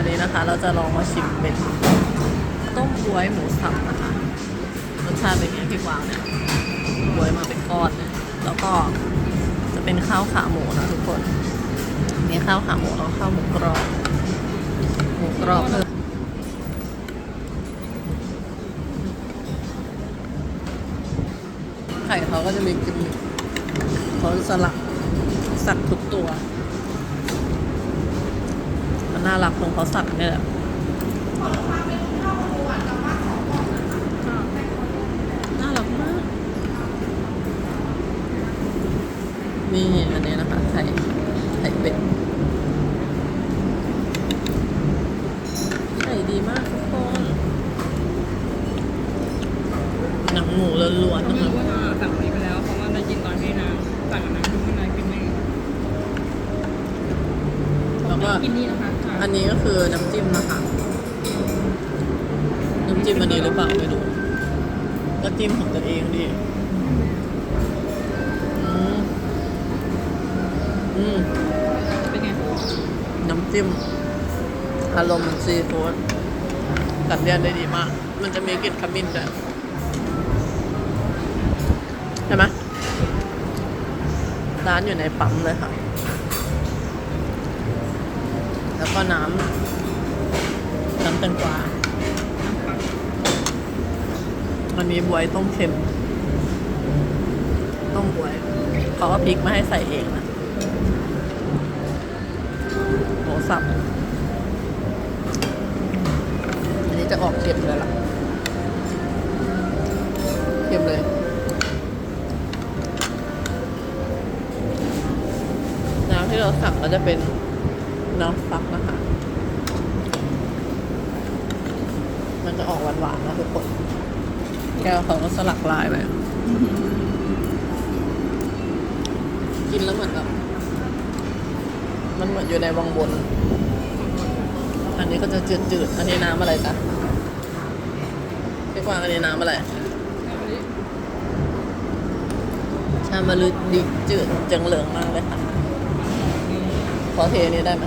วันนี้นะคะ เราจะลองมาชิมเป็นต้มบวยหมูสับนะคะรสชาติเป็นยังไงพี่กวางเนี่ยบวยมาเป็นก้อนแล้วก็จะเป็นข้าวขาหมูนะทุกคนมีข้าวขาหมูแล้วข้าวหมูกรอบหมูกรอบเพิ่มไข่เขาก็จะมีกิมมิคเขาสลักสักทุกตัว นน่ารักตรงเขาสักเนี่ยแหละน่ารักมาก นี่อันนี้นะคะไข่ไข่เป็ดไข่ดีมากทุกคนหนังหมูล้วนๆไม่นะคะรู้ว่าสั่งอันนี้ไปแล้วเพราะว่าได้กินตอนที่น้ำสั่งอันนั้นคือไม่ได้กินไม่แล้วก็กินนี่นะคะ อันนี้ก็คือน้ำจิ้มนะคะน้ำจิ้มอันนี้หรือเปล่าไม่รู้ก็จิ้มของตัวเองดิอืมอืมเป็นไงน้ำจิ้มอารมณ์เหมือนซีฟู้ดกัดเลี่ยนได้ดีมาก มันจะมีกลิ่นขมิ้นด้วยใช่ไหมร้านอยู่ในปั๊มเลยค่ะ แล้วก็น้ำน้ำแตงกวาน้ำปังมันมีบวยต้มเค็ม ต้มบวย เขาก็พริกมาให้ใส่เองนะหมูสับ อันนี้จะออกเค็มเลยล่ะ เค็มเลยน้ำที่เราสั่งก็จะเป็น น้ำฟักนะคะมันจะออกหวานๆนะทุกคนแก้วเขาก็สลักลายไปกินแล้วเหมือนแบบมันเหมือนอยู่ในวังบนอันนี้ก็จะจืดๆ อันนี้น้ำอะไรคะพี่กวางอันนี้น้ำอะไรชามาลึดิจืดจังเหลืองมากเลยค่ะ ขอเทอันนี้ได้ไหม